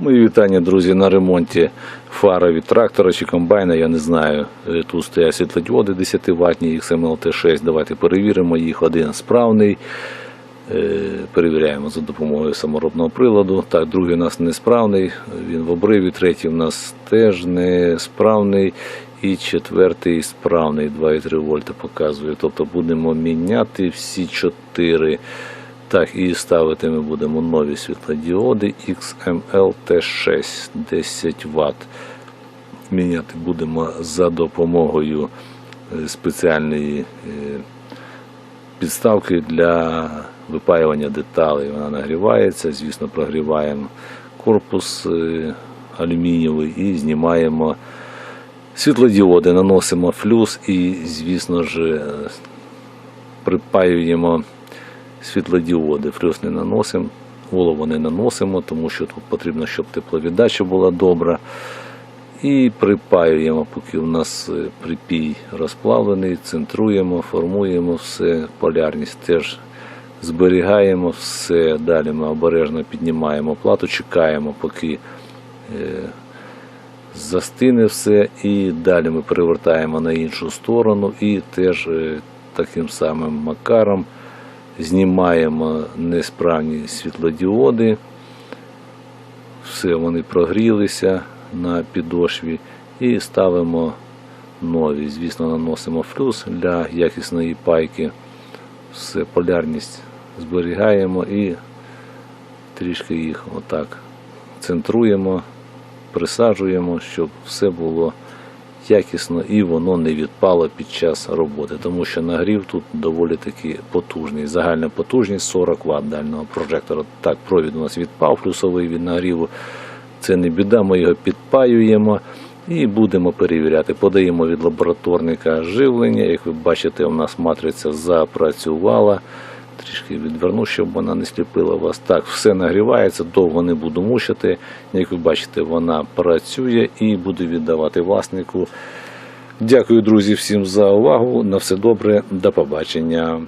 Мої вітання, друзі, на ремонті фари від трактора чи комбайна. Я не знаю. Е, Тут стоять світлодіоди 10 ватні XMLT6. Давайте перевіримо їх. Один справний. Е, Перевіряємо за допомогою саморобного приладу. Так, другий у нас несправний, він в обриві, третій у нас теж несправний. І четвертий справний 2,3 вольта показує. Тобто будемо міняти всі чотири. Так, і ставити ми будемо нові світлодіоди XML T6 10 Вт. Міняти будемо за допомогою е, спеціальної е, підставки для випаювання деталей. Вона нагрівається, звісно, прогріваємо корпус е, алюмінієвий і знімаємо світлодіоди, наносимо флюс і, звісно ж, припаюємо світлодіоди. Флюс не наносимо, голову не наносимо, тому що тут потрібно, щоб тепловіддача була добра. І припаюємо, поки у нас е, припій розплавлений, центруємо, формуємо все, полярність теж зберігаємо все. Далі ми обережно піднімаємо плату, чекаємо, поки е, застине все, і далі ми перевертаємо на іншу сторону і теж е, таким самим макаром знімаємо несправні світлодіоди. Все, вони прогрілися на підошві і ставимо нові. Звісно, наносимо флюс для якісної пайки. Все, полярність зберігаємо і трішки їх отак центруємо, присаджуємо, щоб все було якісно і воно не відпало під час роботи, тому що нагрів тут доволі таки потужний. Загальна потужність 40 Вт дальнього прожектора. Так, провід у нас відпав, плюсовий від нагріву. Це не біда, ми його підпаюємо і будемо перевіряти. Подаємо від лабораторника живлення. Як ви бачите, у нас матриця запрацювала. Трішки відверну, щоб вона не сліпила вас. Так, все нагрівається, довго не буду мучити. Як ви бачите, вона працює і буде віддавати власнику. Дякую, друзі, всім за увагу. На все добре, до побачення.